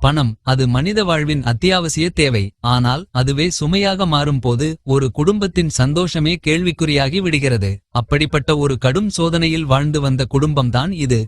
பணம் அது மனித வாழ்வின் அத்தியாவசிய தேவை. ஆனால் அதுவே சுமையாக மாறும்போது ஒரு குடும்பத்தின் சந்தோஷமே கேள்விக்குறியாகி விடுகிறது. அப்படிப்பட்ட ஒரு கடும் சோதனையில் வாழ்ந்து வந்த குடும்பம்தான் இது.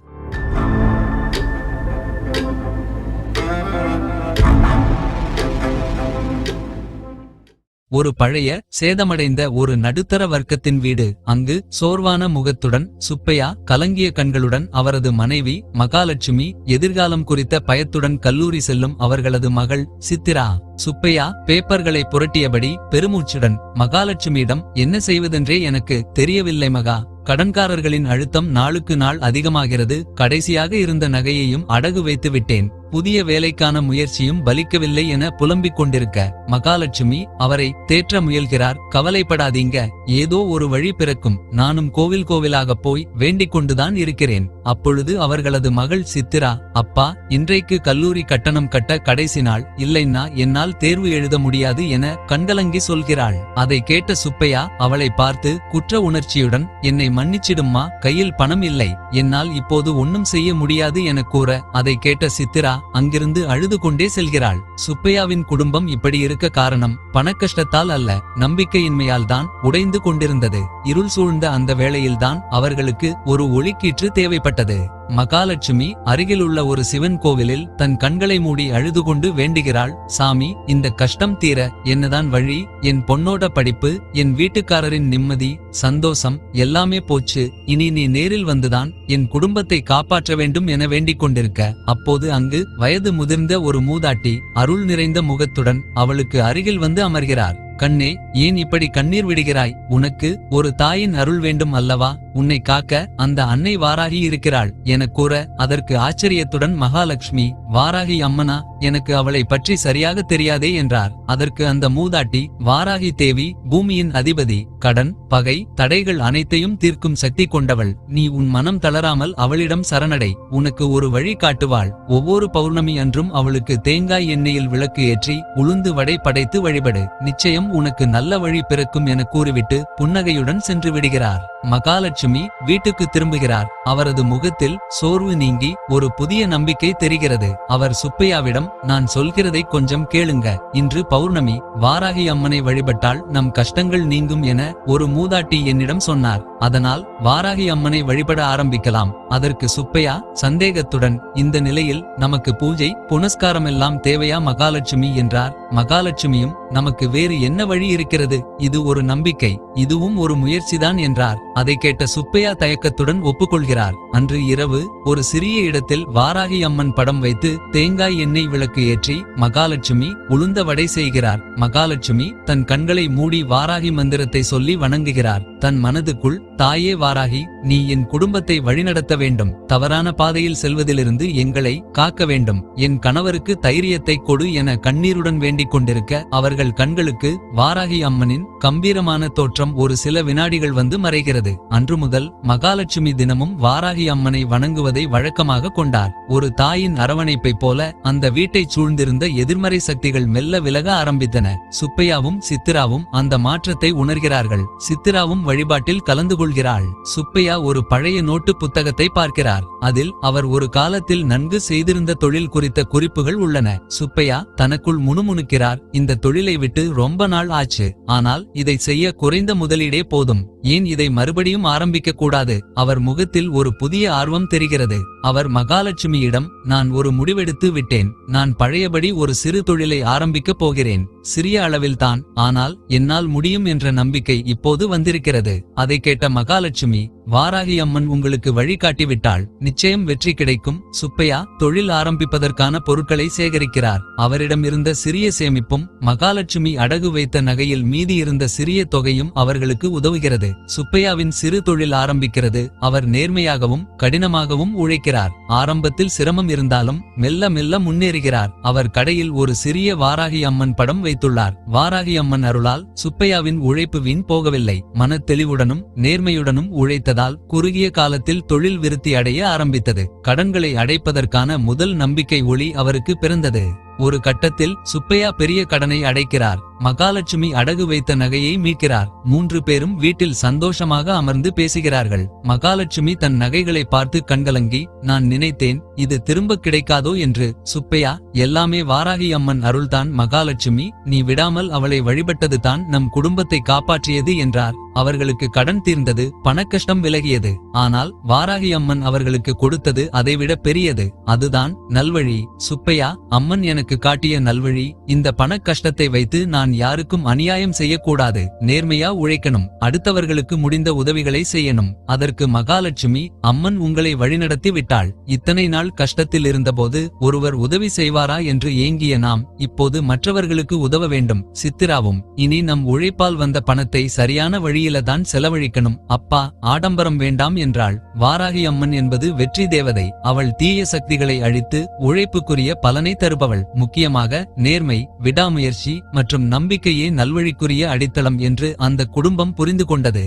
ஒரு பழைய சேதமடைந்த ஒரு நடுத்தர வர்க்கத்தின் வீடு. அங்கு சோர்வான முகத்துடன் சுப்பையா கலங்கிய கண்களுடன் அவரது மனைவி மகாலட்சுமி எதிர்காலம் குறித்த பயத்துடன் கல்லூரி செல்லும் அவர்களது மகள் சித்திரா. சுப்பையா பேப்பர்களை புரட்டியபடி பெருமூச்சுடன் மகாலட்சுமியிடம் என்ன செய்வதென்றே எனக்கு தெரியவில்லை மகா. கடன்காரர்களின் அழுத்தம் நாளுக்கு நாள் அதிகமாகிறது. கடைசியாக இருந்த நகையையும் அடகு வைத்து விட்டேன். புதிய வேலைக்கான முயற்சியும் பலிக்கவில்லை என புலம்பிக் கொண்டிருக்க மகாலட்சுமி அவரை தேற்ற முயல்கிறார். கவலைப்படாதீங்க. ஏதோ ஒரு வழி பிறக்கும். நானும் கோவில் கோவிலாக போய் வேண்டிக் கொண்டுதான் இருக்கிறேன். அப்பொழுது அவர்களது மகள் சித்திரா அப்பா இன்றைக்கு கல்லூரி கட்டணம் கட்ட கடைசி நாள். இல்லைன்னா என்னால் தேர்வு எழுத முடியாது என கண்கலங்கி சொல்கிறாள். அதை கேட்ட சுப்பையா அவளை பார்த்து குற்ற உணர்ச்சியுடன் என்னை மன்னிச்சிடும்மா. கையில் பணம் இல்லை. என்னால் இப்போது ஒன்னும் செய்ய முடியாது என கூற அதை கேட்ட சித்திரா அங்கிருந்து அழுது கொண்டே செல்கிறாள். சுப்பையாவின் குடும்பம் இப்படி இருக்க காரணம் பணக்கஷ்டத்தால் அல்ல நம்பிக்கையின்மையால் தான் உடைந்து கொண்டிருந்தது. இருள் சூழ்ந்த அந்த வேளையில்தான் அவர்களுக்கு ஒரு ஒளிக்கீற்று தேவைப்பட்டது. மகாலட்சுமி அருகிலுள்ள ஒரு சிவன் கோவிலில் தன் கண்களை மூடி அழுது கொண்டு வேண்டுகிறாள் சாமி இந்த கஷ்டம் தீர என்னதான் வழி? என் பொன்னோட படிப்பு என் வீட்டுக்காரரின் நிம்மதி சந்தோஷம் எல்லாமே போச்சு. இனி நீ நேரில் வந்துதான் என் குடும்பத்தை காப்பாற்ற வேண்டும் என வேண்டிக் கொண்டிருக்க. அப்போது அங்கு வயது முதிர்ந்த ஒரு மூதாட்டி அருள் நிறைந்த முகத்துடன் அவளுக்கு அருகில் வந்து அமர்கிறார். கண்ணே ஏன் இப்படி கண்ணீர் விடுகிறாய்? உனக்கு ஒரு தாயின் அருள் வேண்டும் அல்லவா? உன்னை காக்க அந்த அன்னை வாராகி இருக்கிறாள். என கூற அதற்கு ஆச்சரியத்துடன் மகாலட்சுமி வாராகி அம்மனா எனக்கு அவளை பற்றி சரியாக தெரியாதே என்றார். அதற்கு அந்த மூதாட்டி வாராகி தேவி பூமியின் அதிபதி கடன் பகை தடைகள் அனைத்தையும் தீர்க்கும் சக்தி கொண்டவள். நீ உன் மனம் தளராமல் அவளிடம் சரணடை. உனக்கு ஒரு வழி காட்டுவாள். ஒவ்வொரு பௌர்ணமி அன்றும் அவளுக்கு தேங்காய் எண்ணெயில் விளக்கு ஏற்றி உளுந்து வடை படைத்து வழிபடு. நிச்சயம் உனக்கு நல்ல வழி பிறக்கும் என கூறிவிட்டு புன்னகையுடன் சென்று விடுகிறார். மகாலட்சுமி வீட்டுக்கு திரும்புகிறார். அவரது முகத்தில் சோர்வு நீங்கி ஒரு புதிய நம்பிக்கை தெரிகிறது. அவர் சுப்பையாவிடம் நான் சொல்கிறதை கொஞ்சம் கேளுங்க. இன்று பௌர்ணமி. வாராகி அம்மனை வழிபட்டால் நம் கஷ்டங்கள் நீங்கும் என ஒரு மூதாட்டி என்னிடம் சொன்னார். அதனால் வாராகி அம்மனை வழிபட ஆரம்பிக்கலாம். அதற்கு சுப்பையா சந்தேகத்துடன் இந்த நிலையில் நமக்கு பூஜை புனஸ்காரம் எல்லாம் தேவையா மகாலட்சுமி? என்றார். மகாலட்சுமியும் நமக்கு வேறு என்ன வழி இருக்கிறது? இது ஒரு நம்பிக்கை. இதுவும் ஒரு முயற்சிதான் என்றார். அதை கேட்ட சுப்பையா தயக்கத்துடன் ஒப்புக்கொள்கிறார். அன்று இரவு ஒரு சிறிய இடத்தில் வாராகி அம்மன் படம் வைத்து தேங்காய் எண்ணெய் விளக்கு ஏற்றி மகாலட்சுமி உளுந்த வடை செய்கிறார். மகாலட்சுமி தன் கண்களை மூடி வாராகி மந்திரத்தை சொல்லி வணங்குகிறார். தன் மனதுக்குள் தாயே வாராகி நீ என் குடும்பத்தை வழிநடத்த வேண்டும். தவறான பாதையில் செல்வதிலிருந்து எங்களை காக்க வேண்டும். என் கணவருக்கு தைரியத்தை கொடு என கண்ணீருடன் வேண்டிக் கொண்டிருக்க அவர்கள் கண்களுக்கு வாராகி அம்மனின் கம்பீரமான தோற்றம் ஒரு சில வினாடிகள் வந்து மறைகிறது. அன்று முதல் மகாலட்சுமி தினமும் வாராகி அம்மனை வணங்குவதை வழக்கமாக கொண்டார். ஒரு தாயின் அரவணைப்பை போல அந்த வீட்டை சூழ்ந்திருந்த எதிர்மறை சக்திகள் மெல்ல விலக ஆரம்பித்தன. சுப்பையாவும் சித்திராவும் அந்த மாற்றத்தை உணர்கிறார்கள். சித்திராவும் வழிபாட்டில் கலந்து கொள்கிறாள். சுப்பையா ஒரு பழைய நோட்டு புத்தகத்தை பார்க்கிறார். அதில் அவர் ஒரு காலத்தில் நன்கு செய்திருந்த தொழில் குறித்த குறிப்புகள் உள்ளன. சுப்பையா தனக்குள் முணுமுணுக்கிறார். இந்த தொழிலை விட்டு ரொம்ப நாள் ஆச்சு. ஆனால் இதை செய்ய குறைந்த முதலீடே போதும். ஏன் இதை மறுபடியும் ஆரம்பிக்க கூடாது அவர் முகத்தில் ஒரு புதிய ஆர்வம் தெரிகிறது. அவர் மகாலட்சுமியிடம் நான் ஒரு முடிவெடுத்து விட்டேன். நான் பழையபடி ஒரு சிறு தொழிலை ஆரம்பிக்கப் போகிறேன். சிறிய அளவில்தான். ஆனால் என்னால் முடியும் என்ற நம்பிக்கை இப்போது வந்திருக்கிறது. அதை கேட்ட மகாலட்சுமி வாராகி அம்மன் உங்களுக்கு வழிகாட்டிவிட்டால் நிச்சயம் வெற்றி கிடைக்கும். சுப்பையா தொழில் ஆரம்பிப்பதற்கான பொருட்களை சேகரிக்கிறார். அவரிடம் இருந்த சிறிய சேமிப்பும் மகாலட்சுமி அடகு வைத்த நகையில் மீதி இருந்த சிறிய தொகையும் அவர்களுக்கு உதவுகிறது. சுப்பையாவின் சிறு தொழில் ஆரம்பிக்கிறது. அவர் நேர்மையாகவும் கடினமாகவும் உழைக்கிறார். ஆரம்பத்தில் சிரமம் இருந்தாலும் மெல்ல மெல்ல முன்னேறுகிறார். அவர் கடையில் ஒரு சிறிய வாராகி அம்மன் படம் வைத்துள்ளார். வாராகி அம்மன் அருளால் சுப்பையாவின் உழைப்பு வீண் போகவில்லை. மன தெளிவுடனும் நேர்மையுடனும் உழைத்தது உழைத்ததால் குறுகிய காலத்தில் தொழில் விருத்தி அடைய ஆரம்பித்தது. கடன்களை அடைப்பதற்கான முதல் நம்பிக்கை ஒளி அவருக்கு பிறந்தது. ஒரு கட்டத்தில் சுப்பையா பெரிய கடனை அடைக்கிறார். மகாலட்சுமி அடகு வைத்த நகையை மீட்கிறார். மூன்று பேரும் வீட்டில் சந்தோஷமாக அமர்ந்து பேசுகிறார்கள். மகாலட்சுமி தன் நகைகளை பார்த்து கண்கலங்கி நான் நினைத்தேன் இது திரும்ப கிடைக்காதோ என்று. சுப்பையா எல்லாமே வாராகி அம்மன் அருள்தான். மகாலட்சுமி நீ விடாமல் அவளை வழிபட்டது தான் நம் குடும்பத்தை காப்பாற்றியது என்றார். அவர்களுக்கு கடன் தீர்ந்தது பணக்கஷ்டம் விலகியது. ஆனால் வாராகி அம்மன் அவர்களுக்கு கொடுத்தது அதைவிட பெரியது. அதுதான் நல்வழி. சுப்பையா அம்மன் எனக்கு காட்டிய நல்வழி. இந்த பணக்கஷ்டத்தை வைத்து நான் யாருக்கும் அநியாயம் செய்யக்கூடாது நேர்மையா உழைக்கணும் அடுத்தவர்களுக்கு முடிந்த உதவிகளை செய்யணும். அதற்கு மகாலட்சுமி அம்மன் உங்களை வழிநடத்தி விட்டாள். இத்தனை நாள் கஷ்டத்தில் இருந்தபோது ஒருவர் உதவி செய்வாரா? என்று ஏங்கிய நாம் இப்போது மற்றவர்களுக்கு உதவ வேண்டும் சித்திராவும். இனி நம் உழைப்பால் வந்த பணத்தை சரியான வழியில தான் செலவழிக்கணும். அப்பா ஆடம்பரம் வேண்டாம் என்றாள். வாராகி அம்மன் என்பது வெற்றி தேவதை. அவள் தீய சக்திகளை அழித்து உழைப்புக்குரிய பலனை தருபவள். முக்கியமாக நேர்மை விடாமுயற்சி மற்றும் நம்பிக்கையே நல்வழிக்குரிய அடித்தளம் என்று அந்த குடும்பம் புரிந்து கொண்டது.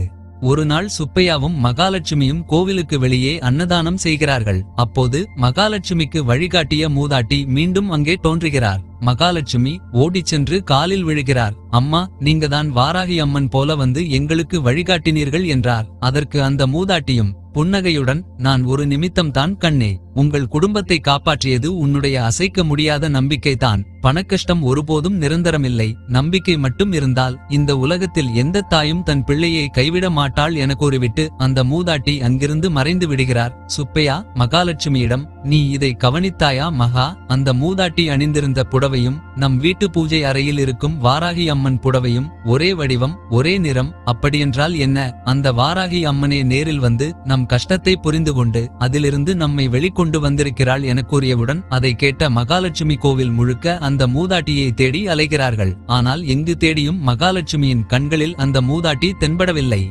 ஒரு நாள் சுப்பையாவும் மகாலட்சுமியும் கோவிலுக்கு வெளியே அன்னதானம் செய்கிறார்கள். அப்போது மகாலட்சுமிக்கு வழிகாட்டிய மூதாட்டி மீண்டும் அங்கே தோன்றுகிறார். மகாலட்சுமி ஓடிச் சென்று காலில் விழுகிறார். அம்மா நீங்க தான் வாராகி அம்மன் போல வந்து எங்களுக்கு வழிகாட்டினீர்கள் என்றார். அதற்கு அந்த மூதாட்டியும் புன்னகையுடன் நான் ஒரு நிமித்தம் தான் கண்ணே உங்கள் குடும்பத்தை காப்பாற்றியது உன்னுடைய அசைக்க முடியாத நம்பிக்கைதான். பணக்கஷ்டம் ஒருபோதும் நிரந்தரமில்லை நம்பிக்கை மட்டும் இருந்தால் இந்த உலகத்தில் எந்த தாயும் தன் பிள்ளையை கைவிட மாட்டாள் என கூறிவிட்டு அந்த மூதாட்டி அங்கிருந்து மறைந்து விடுகிறார். சுப்பையா மகாலட்சுமியிடம் நீ இதை கவனித்தாயா மகா? அந்த மூதாட்டி அணிந்திருந்த புடவையும் நம் வீட்டு பூஜை அறையில் இருக்கும் வாராகி அம்மன் புடவையும் ஒரே வடிவம் ஒரே நிறம் அப்படியென்றால் என்ன? அந்த வாராகி அம்மனே நேரில் வந்து நம் நம் கஷ்டத்தை புரிந்து கொண்டு அதிலிருந்து நம்மை வெளிக்கொண்டு வந்திருக்கிறாள் என கூறியவுடன் அதை கேட்ட மகாலட்சுமி கோவில் முழுக்க அந்த மூதாட்டியை தேடி அலைகிறார்கள். ஆனால் எங்கு தேடியும் மகாலட்சுமியின் கண்களில் அந்த மூதாட்டி தென்படவில்லை.